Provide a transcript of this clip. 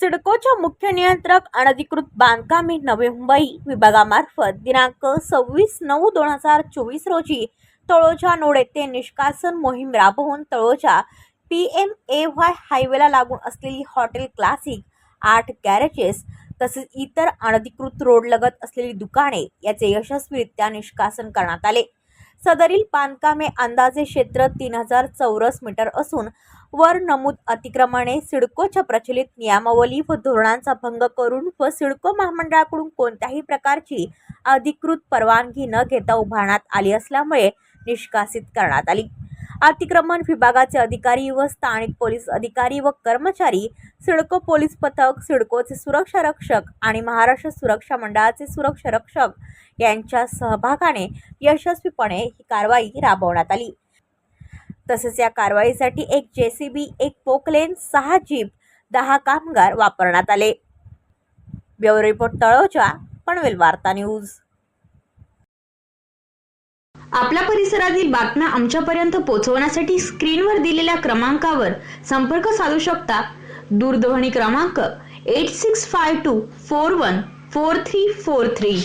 सिडकोच्या मुख्य नियंत्रक अनधिकृत बांधकामे नवी मुंबई विभागामार्फत दिनांक सव्वीस नऊ दोन हजार चोवीस रोजी तळोजा नोड येथे निष्कासन मोहीम राबवून Taloja P M A Y हायवेला लागून असलेली हॉटेल क्लासिक आठ गॅरेजेस तसेच इतर अनधिकृत रोडलगत असलेली दुकाने याचे यशस्वीरित्या निष्कासन करण्यात आले. सदरील बांधकामे अंदाजे क्षेत्र तीन हजार चौरस मीटर असून वर नमूद अतिक्रमणे सिडकोच्या प्रचलित नियमावली व धोरणांचा भंग करून व सिडको महामंडळाकडून कोणत्याही प्रकारची अधिकृत परवानगी न घेता उभारण्यात आली असल्यामुळे निष्कासित करण्यात आली. अतिक्रमण विभागाचे अधिकारी व स्थानिक पोलीस अधिकारी व कर्मचारी सिडको पोलीस पथक सिडकोचे सुरक्षा रक्षक आणि महाराष्ट्र सुरक्षा मंडळाचे सुरक्षा रक्षक यांच्या सहभागाने यशस्वीपणे ही कारवाई राबवण्यात आली. तसेच या कारवाईसाठी एक जेसीबी एक पोकलेन सहा जीप दहा कामगार वापरण्यात आले. ब्युरो रिपोर्ट तळोजा पनवेल वार्ता न्यूज. आपल्या परिसरातील बातम्या आमच्यापर्यंत पोहोचवण्यासाठी स्क्रीनवर दिलेल्या क्रमांकावर संपर्क साधू शकता. दूरध्वनी क्रमांक eight six five two four one four three four three